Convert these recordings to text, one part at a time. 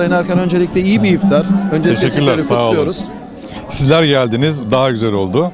Sayın Erkan öncelikle iyi bir iftar. Öncelikle Teşekkürler, sizleri sağ olun. kutluyoruz. Sizler geldiniz, daha güzel oldu.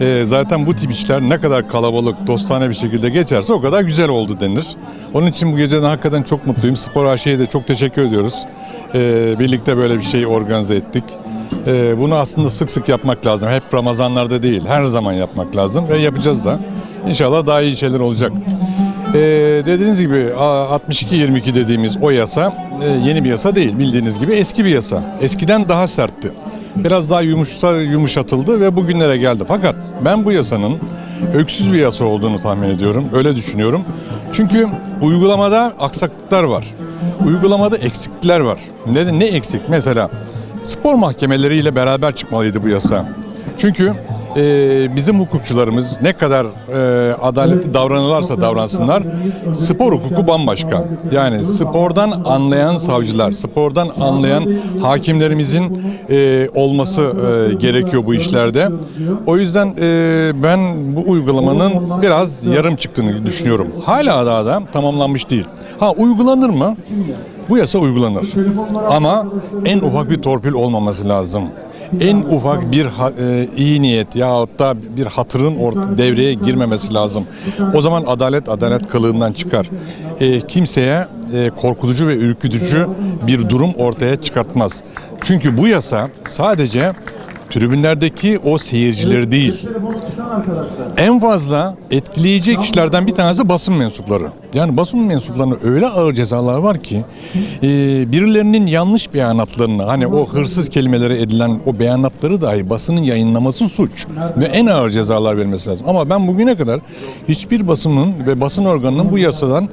Ee, zaten bu tip işler ne kadar kalabalık, dostane bir şekilde geçerse o kadar güzel oldu denir. Onun için bu geceden hakikaten çok mutluyum. Spor AŞ'ye de çok teşekkür ediyoruz. Ee, birlikte böyle bir şey organize ettik. Ee, bunu aslında sık sık yapmak lazım. Hep Ramazanlarda değil, her zaman yapmak lazım ve yapacağız da. İnşallah daha iyi şeyler olacak. Ee, dediğiniz gibi a- 62-22 dediğimiz o yasa e, yeni bir yasa değil. Bildiğiniz gibi eski bir yasa. Eskiden daha sertti. Biraz daha yumuşsa, yumuşatıldı ve bugünlere geldi. Fakat ben bu yasanın öksüz bir yasa olduğunu tahmin ediyorum. Öyle düşünüyorum. Çünkü uygulamada aksaklıklar var. Uygulamada eksiklikler var. Ne, ne eksik? Mesela spor mahkemeleriyle beraber çıkmalıydı bu yasa. Çünkü e, bizim hukukçularımız ne kadar e, adaletli davranırlarsa davransınlar spor hukuku bambaşka. Yani spordan anlayan savcılar, spordan anlayan hakimlerimizin e, olması e, gerekiyor bu işlerde. O yüzden e, ben bu uygulamanın biraz yarım çıktığını düşünüyorum. Hala daha da tamamlanmış değil. Ha uygulanır mı? Bu yasa uygulanır. Ama en ufak bir torpil olmaması lazım. En ufak bir e, iyi niyet yahut da bir hatırın orta, devreye girmemesi lazım. O zaman adalet adalet kılığından çıkar. E, kimseye e, korkutucu ve ürkütücü bir durum ortaya çıkartmaz. Çünkü bu yasa sadece tribünlerdeki o seyircileri değil, en fazla etkileyecek kişilerden bir tanesi basın mensupları. Yani basın mensuplarına öyle ağır cezalar var ki e, birilerinin yanlış beyanatlarını hani o hırsız kelimelere edilen o beyanatları dahi basının yayınlaması suç ve en ağır cezalar verilmesi lazım. Ama ben bugüne kadar hiçbir basının ve basın organının bu yasadan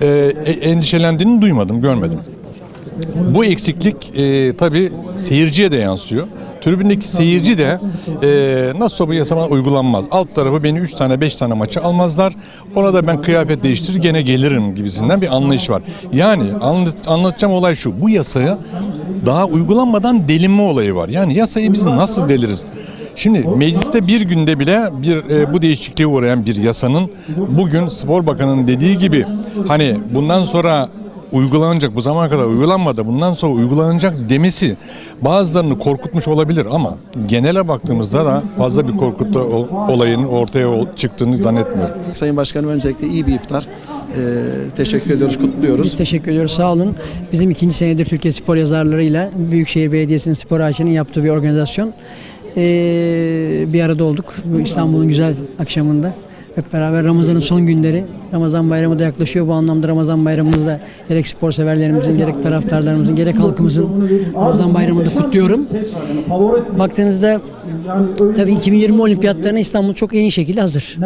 e, e- endişelendiğini duymadım, görmedim. Bu eksiklik e, tabii seyirciye de yansıyor. Tribündeki seyirci de e, nasıl bu yasama uygulanmaz. Alt tarafı beni 3 tane 5 tane maça almazlar. Ona da ben kıyafet değiştirir gene gelirim gibisinden bir anlayış var. Yani anlat, anlatacağım olay şu. Bu yasaya daha uygulanmadan delinme olayı var. Yani yasayı biz nasıl deliriz? Şimdi mecliste bir günde bile bir e, bu değişikliğe uğrayan bir yasanın bugün Spor Bakanı'nın dediği gibi hani bundan sonra uygulanacak bu zamana kadar uygulanmadı bundan sonra uygulanacak demesi bazılarını korkutmuş olabilir ama genele baktığımızda da fazla bir korkutma ol- olayının ortaya çıktığını zannetmiyorum. Sayın Başkanım öncelikle iyi bir iftar. Ee, teşekkür ediyoruz, kutluyoruz. Biz teşekkür ediyoruz. Sağ olun. Bizim ikinci senedir Türkiye Spor Yazarları'yla Büyükşehir Belediyesi'nin spor ağaçının yaptığı bir organizasyon. Ee, bir arada olduk bu İstanbul'un güzel akşamında. Hep beraber Ramazan'ın son günleri. Ramazan bayramı da yaklaşıyor. Bu anlamda Ramazan bayramımızda gerek spor severlerimizin, gerek taraftarlarımızın, gerek halkımızın Ramazan bayramını da kutluyorum. Baktığınızda tabii 2020 olimpiyatlarına İstanbul çok en iyi şekilde hazır.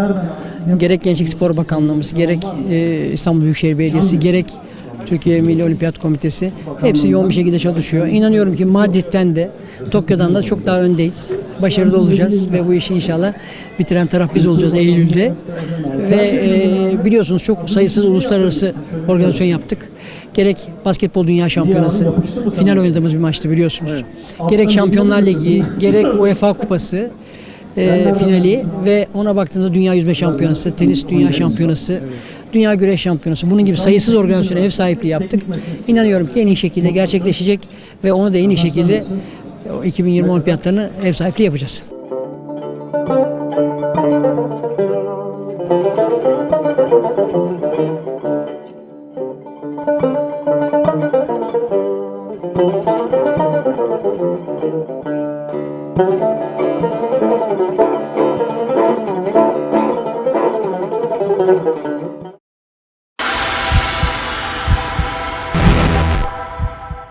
Gerek Gençlik Spor Bakanlığımız, gerek e, İstanbul Büyükşehir Belediyesi, gerek Türkiye Milli Olimpiyat Komitesi hepsi yoğun bir şekilde çalışıyor. İnanıyorum ki Madrid'den de Tokyo'dan da çok daha öndeyiz. Başarılı olacağız ve bu işi inşallah bitiren taraf biz olacağız Eylül'de. Ve e, biliyorsunuz çok sayısız uluslararası organizasyon yaptık. Gerek basketbol dünya şampiyonası final oynadığımız bir maçtı biliyorsunuz. Gerek Şampiyonlar Ligi, gerek UEFA kupası e, finali ve ona baktığında Dünya Yüzme Şampiyonası, Tenis Dünya Şampiyonası, Dünya Güreş Şampiyonası. Bunun gibi sayısız organizasyona ev sahipliği yaptık. İnanıyorum ki en iyi şekilde gerçekleşecek ve onu da en iyi şekilde o 2020 olimpiyatlarını ev sahipliği yapacağız. बोलते हैं